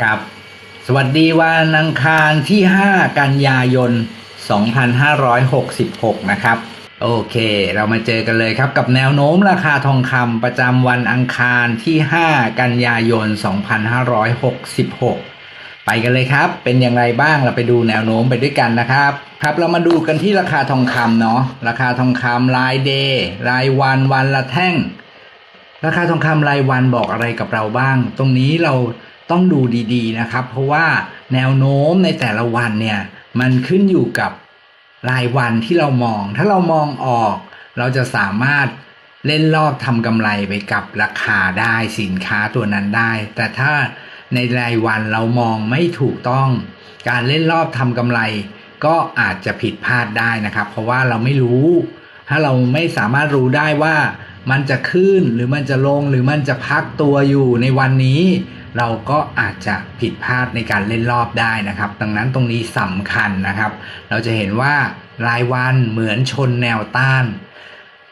ครับ สวัสดีวันอังคารที่ 5 กันยายน 2566 นะครับ โอเค เรามาเจอกันเลยครับกับแนวโน้มราคาทองคำประจำวันอังคารที่ 5 กันยายน 2566ไปกันเลยครับ เป็นอย่างไรบ้าง เราไปดูแนวโน้มไปด้วยกันนะครับ ครับ เรามาดูกันที่ราคาทองคำเนาะ ราคาทองคำรายเดย์รายวันวันละแท่ง ราคาทองคำรายวันบอกอะไรกับเราบ้าง ตรงนี้เรา ต้องดูดีๆนะครับ เพราะว่าแนวโน้มในแต่ละวันเนี่ยมันขึ้นอยู่กับรายวันที่เรามอง ถ้าเรามองออก เราจะสามารถเล่นรอบทำกำไรไปกับราคาได้สินค้าตัวนั้นได้ แต่ถ้าในรายวันเรามองไม่ถูกต้อง การเล่นรอบทำกำไร ก็อาจจะผิดพลาดได้นะครับ เพราะว่าเราไม่รู้ ถ้าเราไม่สามารถรู้ได้ว่ามันจะขึ้นหรือมันจะลงหรือมันจะพักตัวอยู่ในวันนี้ เราก็อาจจะผิดพลาดในการเล่นรอบได้นะครับ ดังนั้นตรงนี้สำคัญนะครับ เราจะเห็นว่ารายวันเหมือนชนแนวต้าน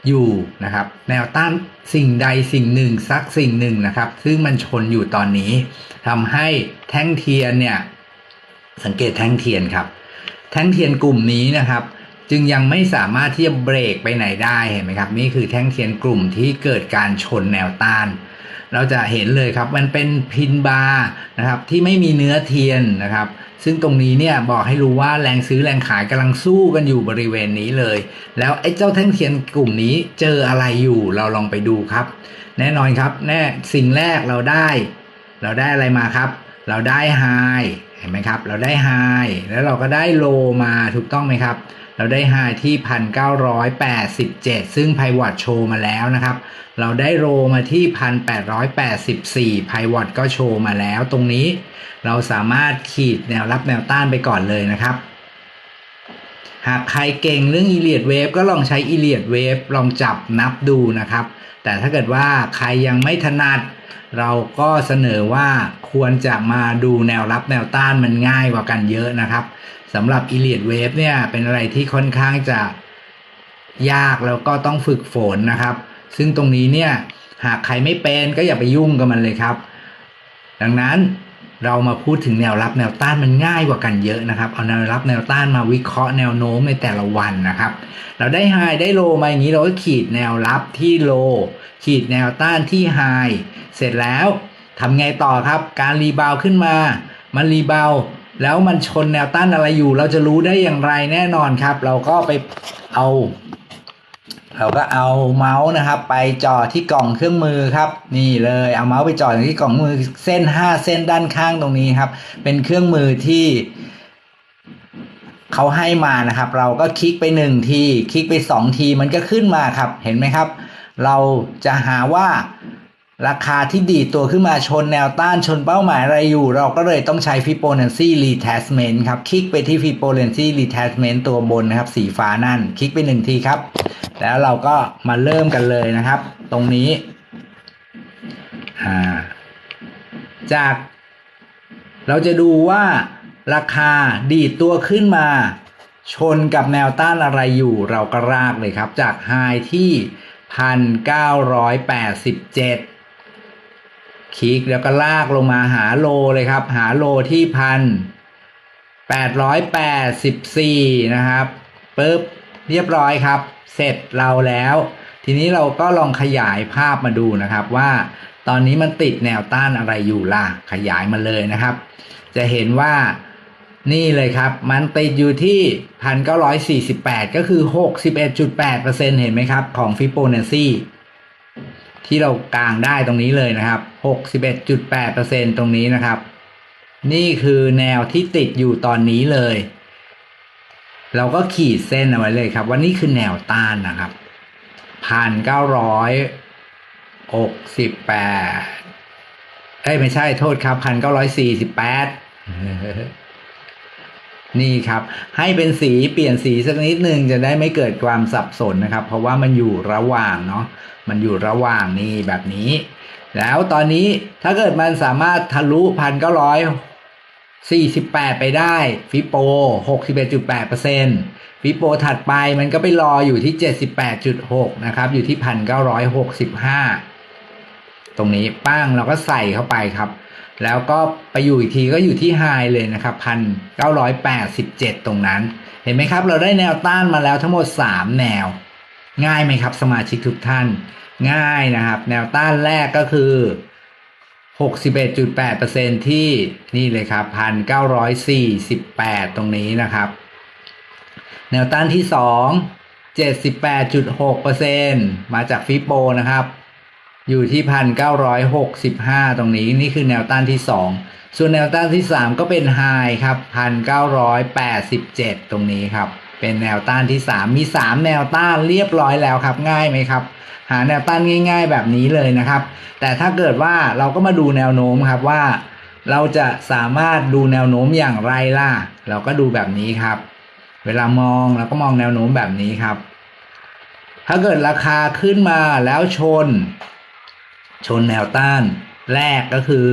อยู่นะครับ แนวต้านสิ่งใดสิ่งหนึ่งสักสิ่งหนึ่งนะครับ ซึ่งมันชนอยู่ตอนนี้ทำให้แท่งเทียนเนี่ยสังเกตแท่งเทียนครับ แท่งเทียนกลุ่มนี้นะครับ จึงยังไม่สามารถที่จะเบรกไปไหนได้เห็นไหมครับ นี่คือแท่งเทียนกลุ่มที่เกิดการชนแนวต้าน เราจะเห็นเลยครับมันเป็นพินบาร์นะครับที่ไม่มีเนื้อเทียนนะครับ ซึ่งตรงนี้เนี่ยบอกให้รู้ว่าแรงซื้อแรงขายกำลังสู้กันอยู่บริเวณนี้เลย แล้วไอ้เจ้าแท่งเทียนกลุ่มนี้เจออะไรอยู่เราลองไปดูครับ แน่นอนครับแน่สิ่งแรกเราได้ เราได้อะไรมาครับ เราได้ไฮเห็นไหมครับ เราได้ไฮแล้วเราก็ได้โลมาถูกต้องไหมครับ เราได้ไฮที่ 1,987 ซึ่งไพวอตโชว์มาแล้วนะครับ เราได้โรมาที่ 1,884ไพวอตก็โชว์มาแล้ว ตรงนี้เราสามารถขีดแนวรับแนวต้านไปก่อนเลยนะครับ หากใครเก่งเรื่องอีเลียดเวฟก็ลองใช้อีเลียดเวฟลองจับนับดูนะครับ แต่ถ้าเกิดว่าใครยังไม่ถนัดเราก็เสนอว่าควรจะมาดูแนวรับแนวต้านมันง่ายกว่ากันเยอะนะครับ สำหรับ e l i o t Wave เนี่ยเป็นอะไรที่ค่อนข้างจะยากแล้วก็ต้องฝึกฝนนะครับ ซึ่งตรงนี้เนี่ยหากใครไม่เป็นก็อย่าไปยุ่งกับมันเลยครับ ดังนั้นเรามาพูดถึงแนวรับแนวต้านมันง่ายกว่ากันเยอะนะครับ เอาแนวรับแนวต้านมาวิเคราะห์แนวโน้มในแต่ละวันนะครับ เราได้ไฮได้โลมาอย่างนี้เราก็ขีดแนวรับที่โลขีดแนวต้านที่ไฮเสร็จแล้วทำไงต่อครับ การรีบาวขึ้นมา มันรีบาว แล้วมันชนแนวต้านอะไรอยู่ เราจะรู้ได้อย่างไรแน่นอนครับ เราก็ไปเอา เราก็เอาเมาส์นะครับ ไปจ่อที่กล่องเครื่องมือครับ นี่เลยเอาเมาส์ไปจ่อที่กล่องมือเส้น 5 เส้นด้านข้างตรงนี้ครับ เป็นเครื่องมือที่เขาให้มานะครับ เราก็คลิกไปหนึ่งที คลิกไปสองทีมันก็ขึ้นมาครับ เห็นไหมครับ เราจะหาว่า ราคาที่ดีตัวขึ้นมาชนแนวต้านชนเป้าหมายอะไรอยู่ เราก็เลยต้องใช้ Fibonacci retracement ครับ คลิกไปที่ Fibonacci retracement ตัวบนนะครับ สีฟ้านั่น คลิกไปหนึ่งทีครับ แล้วเราก็มาเริ่มกันเลยนะครับ ตรงนี้าจาก เราจะดูว่าราคาดีดตัวขึ้นมา ชนกับแนวต้านอะไรอยู่ เราก็รากเลยครับ จากไฮที่1,987 คลิกแล้วก็ลากลงมาหาโลเลยครับ หาโลที่พันแปดร้อยแปดสิบสี่นะครับปึ๊บเรียบร้อยครับ เสร็จเราแล้ว ทีนี้เราก็ลองขยายภาพมาดูนะครับว่าตอนนี้มันติดแนวต้านอะไรอยู่ล่ะ ขยายมาเลยนะครับ จะเห็นว่านี่เลยครับ มันติดอยู่ที่ 1,948 ก็คือ 61.8%เห็นไหมครับ ของฟิโบนัชชี ที่เรากางได้ตรงนี้เลยนะครับ 61.8%ตรงนี้นะครับ นี่คือแนวที่ติดอยู่ตอนนี้เลย เราก็ขีดเส้นเอาไว้เลยครับ ว่านี่คือแนวต้านนะครับพันเก้าร้อยหกสิบแปดเอ้ยไม่ใช่โทษครับพั นี่ครับ ให้เป็นสีเปลี่ยนสีสักนิดนึงจะได้ไม่เกิดความสับสนนะครับ เพราะว่ามันอยู่ระหว่างเนาะมันอยู่ระหว่างนี่แบบนี้ แล้วตอนนี้ถ้าเกิดมันสามารถทะลุพันเก้าร้อยสี่สิบแปดไปได้ฟิโปหกสิบเอ็ดจุดแปดเปอร์เซ็นตฟิโปถัดไปมันก็ไปรออยู่ที่เจ็ดสิบแปดจุดหกนะครับอยู่ที่พันเก้าร้อยหกสิบห้าตรงนี้ป้างเราก็ใส่เข้าไปครับ แล้วก็ไปอยู่อีกทีก็อยู่ที่ไฮเลยนะครับพันเก้าร้อยแปดสิบเจ็ดตรงนั้น เห็นไหมครับ เราได้แนวต้านมาแล้วทั้งหมด3แนว ง่ายไหมครับ สมาชิกทุกท่าน ง่ายนะครับ แนวต้านแรกก็คือ61.8%ที่นี่เลยครับ1,948ตรงนี้นะครับ แนวต้านที่2 78.6%มาจากฟิโปนะครับ อยู่ที่1,965ตรงนี้นี่คือแนวต้านที่2ส่วนแนวต้านที่3ก็เป็นไฮครับ1,987ตรงนี้ครับ เป็นแนวต้านที่3มี3แนวต้านเรียบร้อยแล้วครับง่ายไหมครับ หาแนวต้านง่าย ๆ แบบนี้เลยนะครับ แต่ถ้าเกิดว่าเราก็มาดูแนวโน้มครับว่า เราจะสามารถดูแนวโน้มอย่างไรล่ะ เราก็ดูแบบนี้ครับ เวลามองเราก็มองแนวโน้มแบบนี้ครับ ถ้าเกิดราคาขึ้นมาแล้วชน ชนแนวต้านแรกก็คือ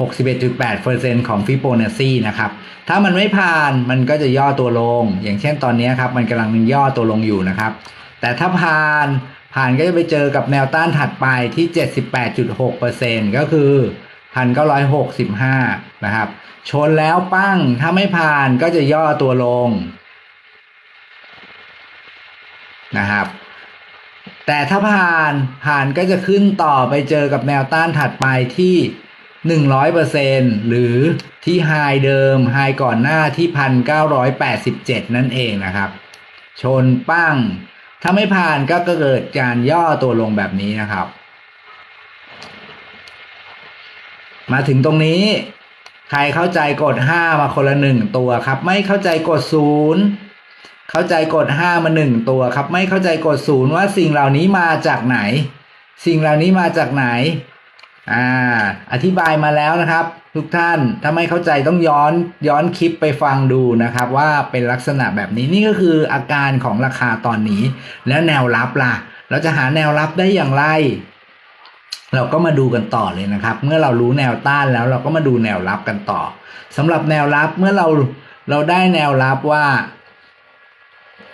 61.8%ของฟิโบนัชชีนะครับ ถ้ามันไม่ผ่านมันก็จะย่อตัวลง อย่างเช่นตอนนี้ครับ มันกำลังย่อตัวลงอยู่นะครับ แต่ถ้าผ่านผ่านก็จะไปเจอกับแนวต้านถัดไปที่ 78.6%ก็คือ 1,965 นะครับ ชนแล้วปั้ง ถ้าไม่ผ่านก็จะย่อตัวลงนะครับ แต่ถ้าผ่านผ่านก็จะขึ้นต่อไปเจอกับแนวต้านถัดไปที่ 100%หรือที่ไฮเดิมไฮก่อนหน้าที่ 1,987 นั่นเองนะครับ ชนปั้ง ถ้าไม่ผ่านก็เกิดการย่อตัวลงแบบนี้นะครับ มาถึงตรงนี้ ใครเข้าใจกด 5 มาคนละหนึ่งตัวครับ ไม่เข้าใจกด 0 เข้าใจกด5มาหนึ่งตัวครับ ไม่เข้าใจกด0ว่าสิ่งเหล่านี้มาจากไหน สิ่งเหล่านี้มาจากไหน อ่า อธิบายมาแล้วนะครับ ทุกท่านถ้าไม่เข้าใจต้องย้อนย้อนคลิปไปฟังดูนะครับ ว่าเป็นลักษณะแบบนี้นี่ก็คืออาการของราคาตอนนี้ แล้วแนวรับล่ะ เราจะหาแนวรับได้อย่างไรเราก็มาดูกันต่อเลยนะครับ เมื่อเรารู้แนวต้านแล้วเราก็มาดูแนวรับกันต่อสำหรับแนวรับเมื่อเราเราได้แนวรับว่า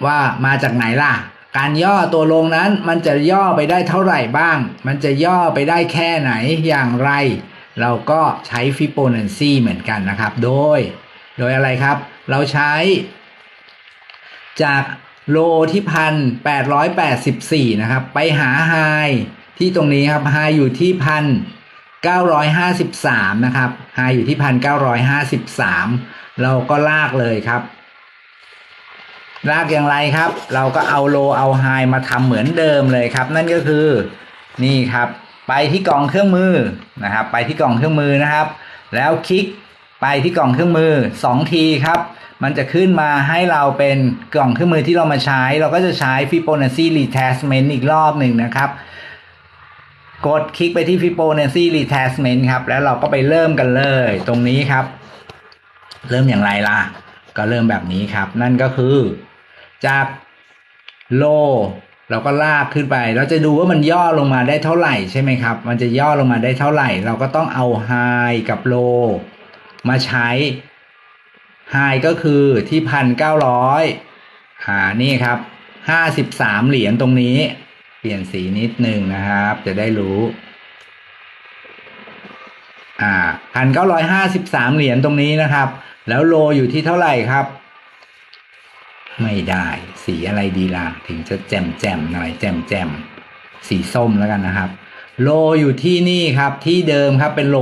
ว่ามาจากไหนล่ะ การย่อตัวลงนั้นมันจะย่อไปได้เท่าไหร่บ้าง มันจะย่อไปได้แค่ไหนอย่างไร เราก็ใช้ฟิโบนัชชีเหมือนกันนะครับ โดย โดยอะไรครับ เราใช้ จากโลที่พันแปดร้อยแปดสิบสี่นะครับ ไปหาไฮที่ตรงนี้ครับไฮอยู่ที่พันเก้าร้อยห้าสิบสามนะครับไฮอยู่ที่พันเก้าร้อยห้าสิบสามเราก็ลากเลยครับ ลากอย่างไรครับ เราก็เอาโลเอาไฮมาทำเหมือนเดิมเลยครับ นั่นก็คือนี่ครับ ไปที่กล่องเครื่องมือนะครับ ไปที่กล่องเครื่องมือนะครับ แล้วคลิกไปที่กล่องเครื่องมือ 2 ทีครับ มันจะขึ้นมาให้เราเป็นกล่องเครื่องมือที่เรามาใช้ เราก็จะใช้ Fibonacci Retracement อีกรอบหนึ่งนะครับ กดคลิกไปที่ Fibonacci Retracement ครับ แล้วเราก็ไปเริ่มกันเลย ตรงนี้ครับ เริ่มอย่างไรล่ะ ก็เริ่มแบบนี้ครับ นั่นก็คือ จากโลเราก็ลากขึ้นไป เราจะดูว่ามันย่อลงมาได้เท่าไหร่ใช่ไหมครับ มันจะย่อลงมาได้เท่าไหร่ เราก็ต้องเอาไฮกับโลมาใช้ไฮก็คือที่พันเก้าร้อยอ่านี่ครับห้าสิบสามเหรียญตรงนี้ เปลี่ยนสีนิดนึงนะครับ จะได้รู้ อ่าพันเก้าร้อยห้าสิบสามเหรียญตรงนี้นะครับ แล้วโลอยู่ที่เท่าไหร่ครับ ไม่ได้ สีอะไรดีล่ะ ถึงจะแจ่มแจ่มหน่อยแจ่มแจ่มสีส้มแล้วกันนะครับ โลอยู่ที่นี่ครับที่เดิมครับเป็นโล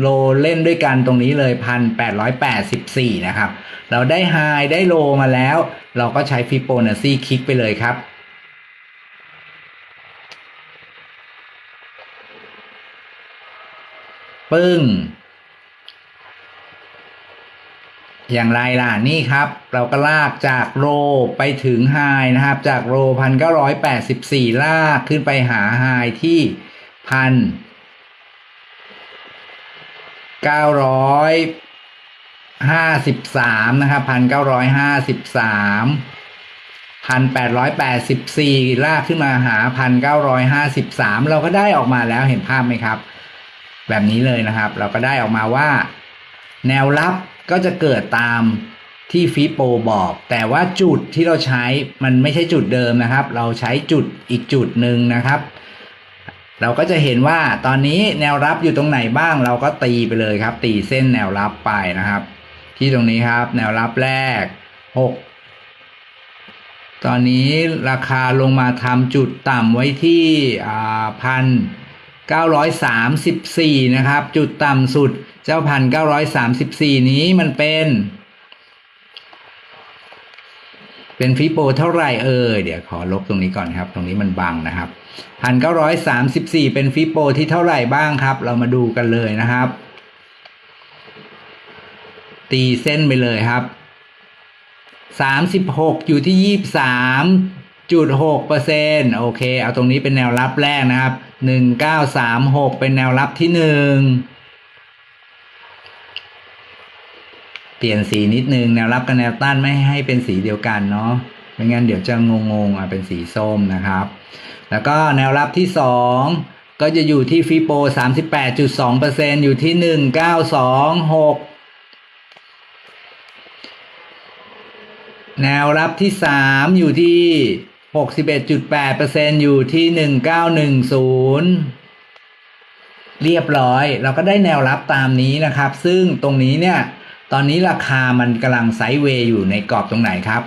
โลเล่นด้วยกันตรงนี้เลยพันแปดร้อยแปดสิบสี่นะครับ เราได้ไฮได้โลมาแล้ว เราก็ใช้ฟิโบนัชชีคลิกไปเลยครับปึ้ง อย่างไรล่ะนี่ครับ เราก็ลากจากโรไปถึงไฮนะครับ จากโรพันเก้าร้อยแปดสิบสี่ลากขึ้นไปหาไฮที่พันเก้าร้อยห้าสิบสามนะครับพันเก้าร้อยห้าสิบสามพันแปดร้อยแปดสิบสี่ลากขึ้นมาหาพันเก้าร้อยห้าสิบสามเราก็ได้ออกมาแล้วเห็นภาพไหมครับ แบบนี้เลยนะครับ เราก็ได้ออกมาว่า แนวรับ ก็จะเกิดตามที่ฟิโปบอก แต่ว่าจุดที่เราใช้มันไม่ใช่จุดเดิมนะครับ เราใช้จุดอีกจุดหนึ่งนะครับ เราก็จะเห็นว่าตอนนี้แนวรับอยู่ตรงไหนบ้าง เราก็ตีไปเลยครับ ตีเส้นแนวรับไปนะครับ ที่ตรงนี้ครับ แนวรับแรกหกตอนนี้ราคาลงมาทำจุดต่ำไว้ที่พัน เก้าร้อยสามสิบสี่นะครับ จุดต่ำสุดเจ้าพันเก้าร้อยสามสิบสี่นี้มันเป็น เป็นฟิโปเท่าไหร่เออเดี๋ยวขอลบตรงนี้ก่อนครับ ตรงนี้มันบังนะครับพันเก้าร้อยสามสิบสี่เป็นฟิโปที่เท่าไหร่บ้างครับ เรามาดูกันเลยนะครับ ตีเส้นไปเลยครับสามสิบหกอยู่ที่ยี่สาม จุดหกเปอร์เซ็นโอเค เอาตรงนี้เป็นแนวรับแรกนะครับหนึ่งเก้าสามหกเป็นแนวรับที่หนึ่งเปลี่ยนสีนิดนึงแนวรับกับแนวต้านไม่ให้เป็นสีเดียวกันเนาะไม่งั้นเดี๋ยวจะงงๆอะเป็นสีส้มนะครับ แล้วก็แนวรับที่สองก็จะอยู่ที่ฟิโป38.2%อยู่ที่ 1926แนวรับที่ หกสามอยู่ที่61.8%อร์เซ็นอยู่ที่1910เรียบร้อย เราก็ได้แนวรับตามนี้นะครับ ซึ่งตรงนี้เนี่ย ตอนนี้ราคามันกำลังไซด์เวย์อยู่ในกรอบตรงไหนครับ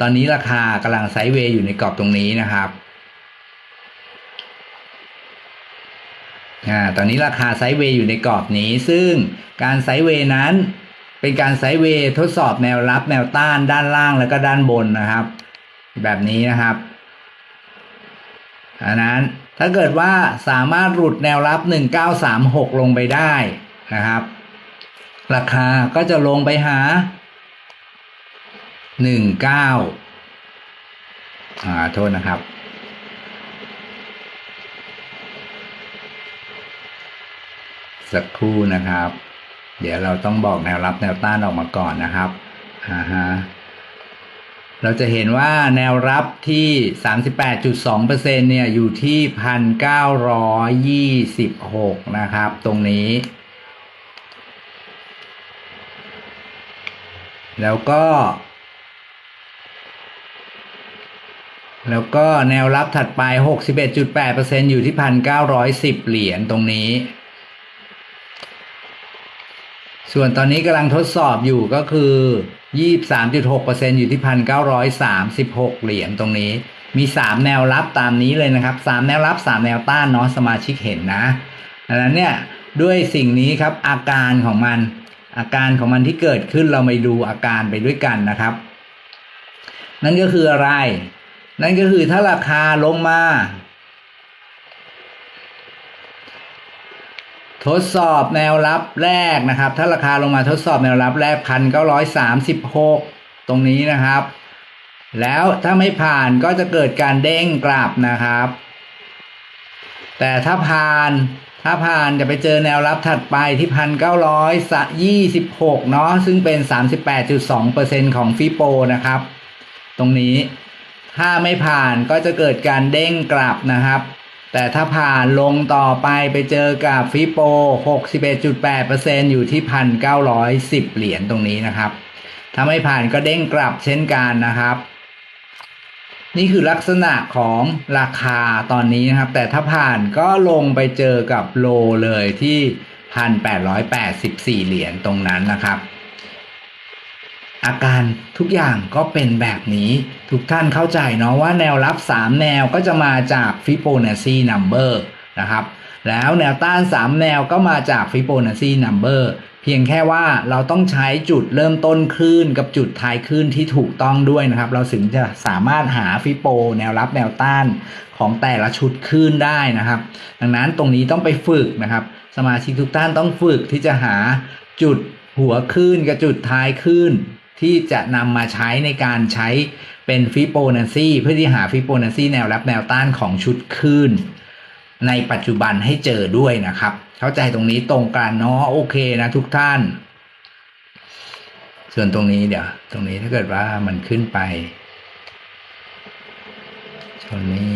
ตอนนี้ราคากำลังไซด์เวย์อยู่ในกรอบตรงนี้นะครับอ่าตอนนี้ราคาไซด์เวย์อยู่ในกรอบนี้ ซึ่งการไซด์เวย์นั้น เป็นการไซด์เวย์ทดสอบแนวรับแนวต้านด้านล่างแล้วก็ด้านบนนะครับ แบบนี้นะครับ อันนั้นถ้าเกิดว่าสามารถหลุดแนวรับ 1936 ลงไปได้นะครับ ราคาก็จะลงไปหา 19อ่าโทษนะครับสักครู่นะครับ เดี๋ยวเราต้องบอกแนวรับแนวต้านออกมาก่อนนะครับอ่าฮะ เราจะเห็นว่าแนวรับที่ 38.2%เนี่ยอยู่ที่ 1,926 นะครับ ตรงนี้ แล้วก็ แล้วก็แนวรับถัดไป 61.8%อยู่ที่ 1,910 เหรียญตรงนี้ส่วนตอนนี้กำลังทดสอบอยู่ก็คือ 23.6%อร์เซ็นอยู่ที่1,936เหรียญตรงนี้ มี3แนวรับตามนี้เลยนะครับ3แนวรับ3แนวต้านเนาะสมาชิกเห็นนะดังนั้นเนี่ยด้วยสิ่งนี้ครับอาการของมัน อาการของมันที่เกิดขึ้นเราไปดูอาการไปด้วยกันนะครับ นั่นก็คืออะไร นั่นก็คือถ้าราคาลงมา ทดสอบแนวรับแรกนะครับ ถ้าราคาลงมาทดสอบแนวรับแรกพันเก้าร้อยสามสิบหกตรงนี้นะครับ แล้วถ้าไม่ผ่านก็จะเกิดการเด้งกลับนะครับ แต่ถ้าผ่านถ้าผ่านจะไปเจอแนวรับถัดไปที่พันเก้าร้อยยี่สิบหกเนาะซึ่งเป็นสามสิบแปดจุดสองเปอร์เซ็นของฟิโปนะครับ ตรงนี้ถ้าไม่ผ่านก็จะเกิดการเด้งกลับนะครับ แต่ถ้าผ่านลงต่อไปไปเจอกับฟิโป 61.8%อยู่ที่ 1,910 เหรียญตรงนี้นะครับ ถ้าไม่ผ่านก็เด้งกลับเช่นกันนะครับ นี่คือลักษณะของราคาตอนนี้นะครับ แต่ถ้าผ่านก็ลงไปเจอกับโลเลยที่ 1,884 เหรียญตรงนั้นนะครับ อาการทุกอย่างก็เป็นแบบนี้ ทุกท่านเข้าใจเนาะว่าแนวรับ 3 แนวก็จะมาจากฟิโบนัชชีนัมเบอร์นะครับแล้วแนวต้าน 3 แนวก็มาจากฟิโบนัชชีนัมเบอร์เพียงแค่ว่าเราต้องใช้จุดเริ่มต้นคลื่นกับจุดท้ายคลื่นที่ถูกต้องด้วยนะครับ เราถึงจะสามารถหาฟิโบแนวรับแนวต้านของแต่ละชุดคลื่นได้นะครับ ดังนั้นตรงนี้ต้องไปฝึกนะครับ สมาชิกทุกท่านต้องฝึกที่จะหาจุดหัวคลื่นกับจุดท้ายคลื่น ที่จะนำมาใช้ในการใช้เป็นฟิโบนัชชีเพื่อที่หาฟิโบนัชชีแนวรับแนวต้านของชุดคลื่น ในปัจจุบันให้เจอด้วยนะครับ เข้าใจตรงนี้ตรงกันเนาะโอเคนะทุกท่าน ส่วนตรงนี้เดี๋ยว ตรงนี้ถ้าเกิดว่ามันขึ้นไปชนนี้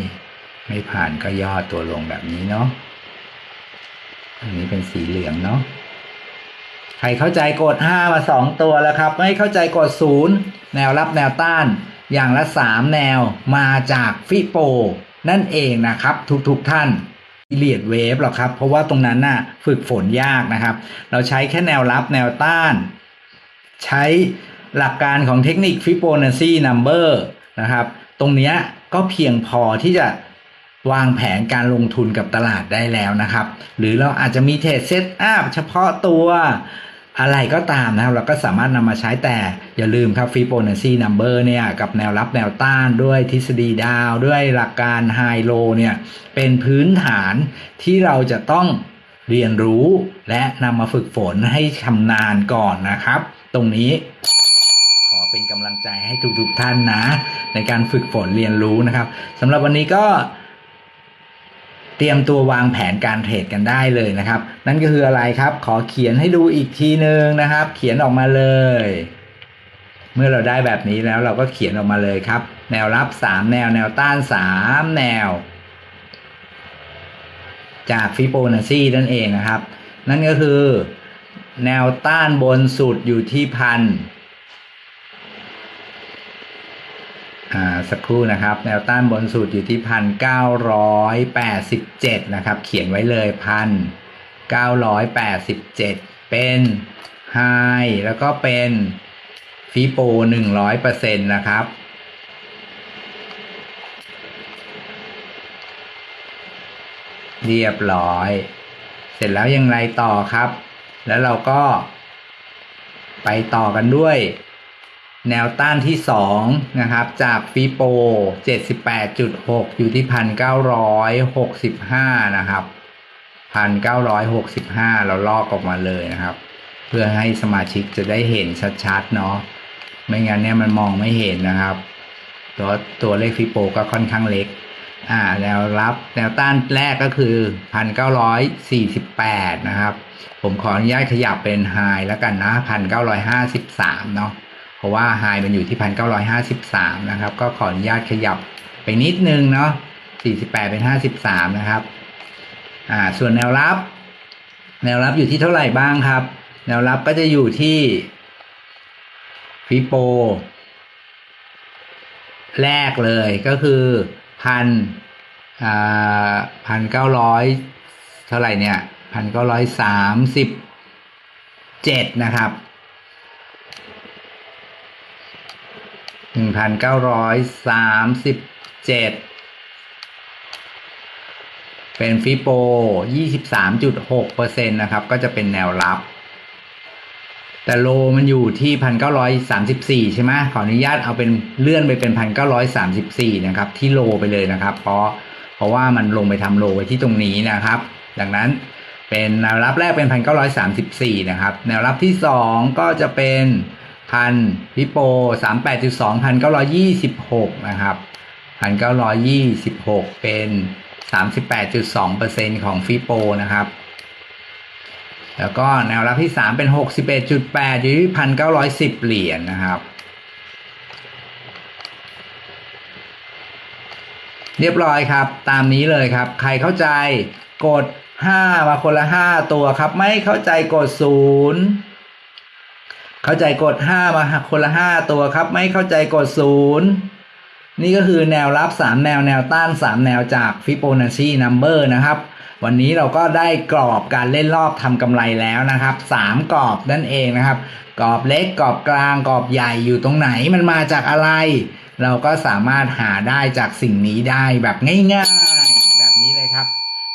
ไม่ผ่านก็ย่อตัวลงแบบนี้เนาะอันนี้เป็นสีเหลืองเนาะ ใครเข้าใจกด 5 มา 2 ตัวแล้วครับ ไม่เข้าใจกด 0 แนวรับแนวต้าน อย่างละ 3 แนวมาจากฟิโป นั่นเองนะครับ ทุกๆทท่านเลียดเวฟหรอกครับ เพราะว่าตรงนั้นน่ะฝึกฝนยากนะครับ เราใช้แค่แนวรับแนวต้าน ใช้หลักการของเทคนิคฟิโบนัชชีนัมเบอร์นะครับ ตรงเนี้ยก็เพียงพอที่จะ วางแผนการลงทุนกับตลาดได้แล้วนะครับ หรือเราอาจจะมีเทรดเซตอัพเฉพาะตัวอะไรก็ตามนะครับ เราก็สามารถนำมาใช้แต่อย่าลืมครับฟิโบนัชชีนัมเบอร์เนี่ย กับแนวรับแนวต้านด้วยทฤษฎีดาว ด้วยหลักการไฮโลเนี่ย เป็นพื้นฐานที่เราจะต้องเรียนรู้และนำมาฝึกฝนให้ชำนาญก่อนนะครับ ตรงนี้ขอเป็นกำลังใจให้ทุกๆท่านนะ ในการฝึกฝนเรียนรู้นะครับสำหรับวันนี้ก็ เตรียมตัววางแผนการเทรดกันได้เลยนะครับ นั่นก็คืออะไรครับ ขอเขียนให้ดูอีกทีหนึ่งนะครับ เขียนออกมาเลย เมื่อเราได้แบบนี้แล้วเราก็เขียนออกมาเลยครับ แนวรับ 3 แนวแนวต้าน 3 แนว จากฟิโบนัชชีนั่นเองนะครับ นั่นก็คือ แนวต้านบนสุดอยู่ที่พัน อ่า สักครู่นะครับ แนวต้านบนสุดอยู่ที่พันเก้าร้อยแปดสิบเจ็ดนะครับ เขียนไว้เลยพันเก้าร้อยแปดสิบเจ็ดเป็นไฮแล้วก็เป็นฟีโปหนึ่งร้อยเปอร์เซ็นต์นะครับเรียบร้อย เสร็จแล้วยังไรต่อครับ แล้วเราก็ไปต่อกันด้วย แนวต้านที่ 2 นะครับ จากฟีโป 78.6 อยู่ที่ 1,965 นะครับ 1,965 เราลอกออกมาเลยนะครับ เพื่อให้สมาชิกจะได้เห็นชัดๆ เนาะไม่งั้นเนี่ยมันมองไม่เห็นนะครับตัวตัวเลขฟีโปก็ค่อนข้างเล็กอ่าแนวรับแนวต้านแรกก็คือ 1,948 นะครับ ผมขออนุญาตขยับเป็นไฮแล้วกันนะ 1,953 เนาะ ราะว่าไฮมันอยู่ที่1,953นะครับ ก็ขออนุญาตขยับไปนิดนึงเนาะ48เป็น53นะครับ อ่า ส่วนแนวรับ แนวรับอยู่ที่เท่าไหร่บ้างครับ แนวรับก็จะอยู่ที่ฟิโป แรกเลยก็คือพันอ่าพันเก้าร้อยเท่าไหร่เนี่ยพันเก้าร้อยสามสิบเจ็ดนะครับ หนึ่งพันเก้าร้อยสามสิบเจ็ดเป็นฟิโปยี่สิบสามจุดหกเปอร์เซ็นต์นะครับ ก็จะเป็นแนวรับ แต่โลมันอยู่ที่พันเก้าร้อยสามสิบสี่ใช่ไหมขออนุญาตเอาเป็นเลื่อนไปเป็นพันเก้าร้อยสามสิบสี่นะครับ ที่โลไปเลยนะครับ เพราะเพราะว่ามันลงไปทำโลไว้ที่ตรงนี้นะครับ ดังนั้นเป็นแนวรับแรกเป็นพันเก้าร้อยสามสิบสี่นะครับ แนวรับที่สองก็จะเป็น พันพิโปสามแปดจุดสองพันเก้าร้อยี่สิบหกนะครับพันเก้าร้อยี่สิบหกเป็นสามสิบแปดจุดสองเปอร์เซ็นของฟิโปนะครับ แล้วก็แนวรับที่สามเป็นหกสิบเอ็ดจุดแปดอยู่ที่พันเก้าร้อยสิบเหรียญนะครับ เรียบร้อยครับ ตามนี้เลยครับ ใครเข้าใจกดห้ามาคนละห้าตัวครับ ไม่เข้าใจกดศูนย์ เข้าใจกดห้ามาคนละห้าตัวครับ ไม่เข้าใจกดศูนย์นี่ก็คือแนวรับสามแนวแนวต้านสามแนวจากฟิโบนัชชีนัมเบอร์นะครับ วันนี้เราก็ได้กรอบการเล่นรอบทำกำไรแล้วนะครับสามกรอบนั่นเองนะครับ กรอบเล็กกรอบกลางกรอบใหญ่อยู่ตรงไหนมันมาจากอะไร เราก็สามารถหาได้จากสิ่งนี้ได้แบบง่ายๆ แบบนี้เลยครับ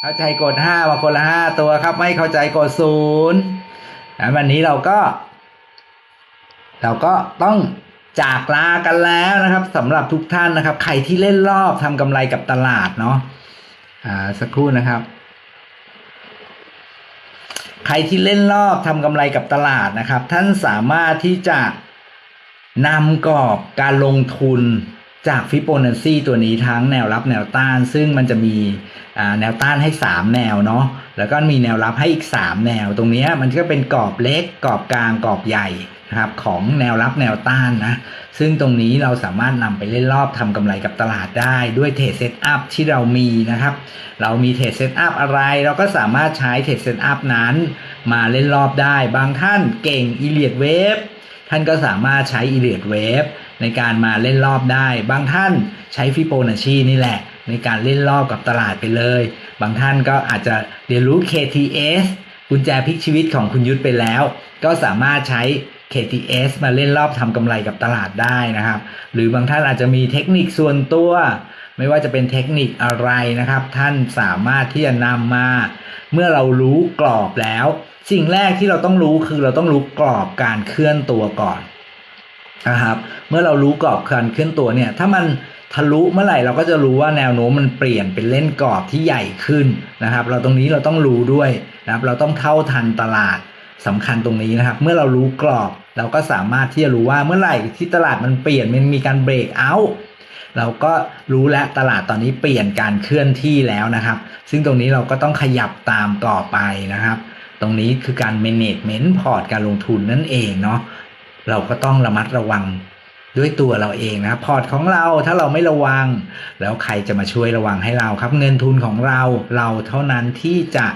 เข้าใจกดห้ามาคนละห้าตัวครับ ไม่เข้าใจกดศูนย์แล้ววันนี้เราก็ เราก็ต้องจากลากันแล้วนะครับสำหรับทุกท่านนะครับ ใครที่เล่นรอบทำกำไรกับตลาดเนาะอ่าสักครู่นะครับ ใครที่เล่นรอบทำกำไรกับตลาดนะครับ ท่านสามารถที่จะนำกรอบการลงทุนจากฟิโบนัชชีตัวนี้ทั้งแนวรับแนวต้าน ซึ่งมันจะมีแนวต้านให้ 3 แนวเนาะแล้วก็มีแนวรับให้อีก 3 แนว ตรงนี้มันก็เป็นกรอบเล็กกรอบกลางกรอบใหญ่ นะครับของแนวรับแนวต้านนะซึ่งตรงนี้เราสามารถนำไปเล่นรอบทำกำไรกับตลาดได้ด้วยเทรดเซตอัพที่เรามีนะครับ เรามีเทรดเซตอัพอะไร เราก็สามารถใช้เทรดเซตอัพนั้น มาเล่นรอบได้ บางท่านเก่งอีเลียดเวฟท่านก็สามารถใช้อีเลียดเวฟในการมาเล่นรอบได้ บางท่านใช้ฟิโบนัชชีนี่แหละ ในการเล่นรอบกับตลาดไปเลย บางท่านก็อาจจะเรียนรู้ KTS กุญแจพลิกชีวิตของคุณยุทธไปแล้ว ก็สามารถใช้ KTS มาเล่นรอบทำกำไรกับตลาดได้นะครับ หรือบางท่านอาจจะมีเทคนิคส่วนตัว ไม่ว่าจะเป็นเทคนิคอะไรนะครับ ท่านสามารถที่จะนำมา เมื่อเรารู้กรอบแล้ว สิ่งแรกที่เราต้องรู้คือเราต้องรู้กรอบการเคลื่อนตัวก่อนนะครับ เมื่อเรารู้กรอบการเคลื่อนตัวเนี่ย ถ้ามันทะลุเมื่อไหร่เราก็จะรู้ว่าแนวโน้มมันเปลี่ยนเป็นเล่นกรอบที่ใหญ่ขึ้นนะครับ เราตรงนี้เราต้องรู้ด้วยนะครับ เราต้องเท่าทันตลาดสำคัญตรงนี้นะครับ เมื่อเรารู้กรอบ เราก็สามารถที่จะรู้ว่าเมื่อไหร่ที่ตลาดมันเปลี่ยนมันมีการเบรกเอาท์เราก็รู้แล้วตลาดตอนนี้เปลี่ยนการเคลื่อนที่แล้วนะครับ ซึ่งตรงนี้เราก็ต้องขยับตามต่อไปนะครับ ตรงนี้คือการ management พอร์ตการลงทุนนั่นเองเนาะเราก็ต้องระมัดระวังด้วยตัวเราเองนะพอร์ตของเราถ้าเราไม่ระวัง แล้วใครจะมาช่วยระวังให้เราครับ เงินทุนของเราเราเท่านั้นที่จะ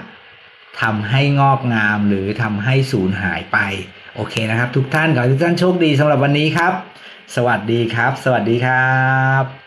ทำให้งอกงามหรือทำให้สูญหายไป โอเคนะครับ ทุกท่านขอให้ทุกท่านโชคดีสำหรับวันนี้ครับ สวัสดีครับ สวัสดีครับ